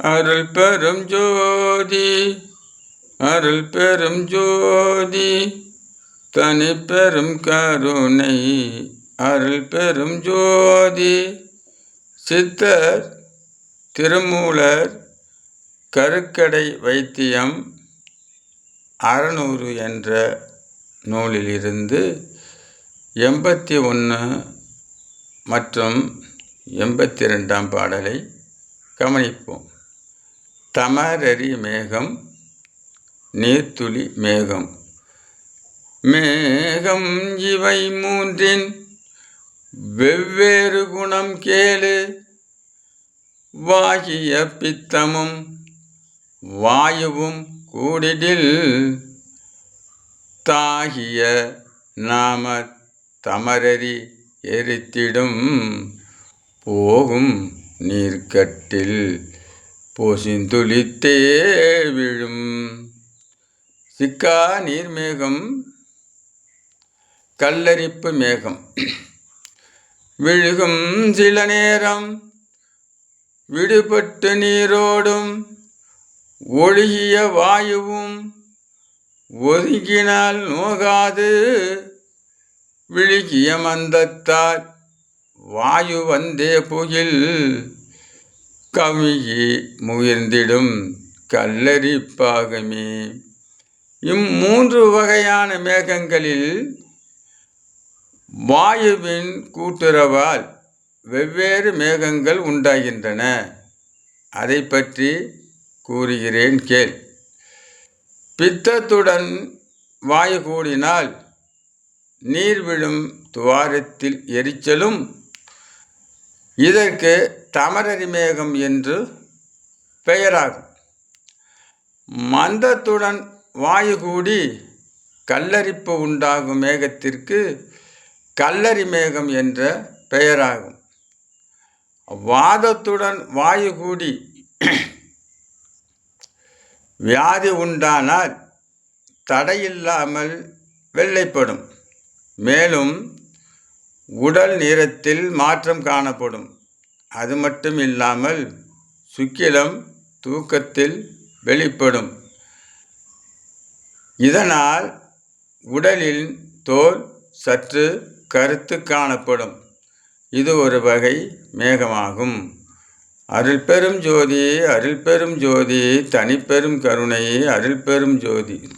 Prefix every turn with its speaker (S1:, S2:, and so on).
S1: அருள் பெரும் ஜோதி அருள் பெரும் ஜோதி தனி பெரும் கருணை அருள் பெரும் ஜோதி. சித்தர் திருமூலர் கருக்கடை வைத்தியம் அறநூறு என்ற நூலிலிருந்து எண்பத்தி ஒன்று மற்றும் எண்பத்தி ரெண்டாம் பாடலை கவனிப்போம். தமரரி மேகம் நீர்த்துளி மேகம். மேகம் இவை மூன்றின் வெவ்வேறு குணம் கேளு. வாகிய பித்தமும் வாயுவும் கூடிடில் தாகிய நாம தமரரி எரித்திடும் போகும் நீர்க்கட்டில். பூசிந்துளித்தே விழும் சிக்கா நீர்மேகம் கல்லரிப்பு மேகம். விழுகும் சில நேரம் விடுபட்டு நீரோடும் ஒழுகிய வாயுவும் ஒதுங்கினால் நோகாது. விழுகிய மந்தத்தால் வாயு வந்தே புகில். கவிகி முகிர்ந்திடும் கல்லரிப்பாகமே இம்மூன்று வகையான மேகங்களில் வாயுவின் கூட்டுறவால் வெவ்வேறு மேகங்கள் உண்டாகின்றன. அதை பற்றி கூறுகிறேன் கேள். பித்தத்துடன் வாயு கூடினால் நீர் விழும் துவாரத்தில் எரிச்சலும் இதற்கு தமரரி மேகம் என்று பெயராகும். மந்தத்துடன் வாயு கூடி கல்லரிப்பு உண்டாகும் மேகத்திற்கு கல்லரி மேகம் என்ற பெயராகும். வாதத்துடன் வாயு கூடி வியாதி உண்டானால் தடையில்லாமல் வெள்ளைப்படும். மேலும் உடல் நிறத்தில் மாற்றம் காணப்படும். அது மட்டும் இல்லாமல் சுக்கிலம் தூக்கத்தில் வெளிப்படும். இதனால் உடலில் தோல் சற்று கருத்து காணப்படும். இது ஒரு வகை மேகமாகும். அருள் பெரும் ஜோதி அருள் பெரும் ஜோதி தனிப்பெரும் கருணை அருள் பெரும் ஜோதி.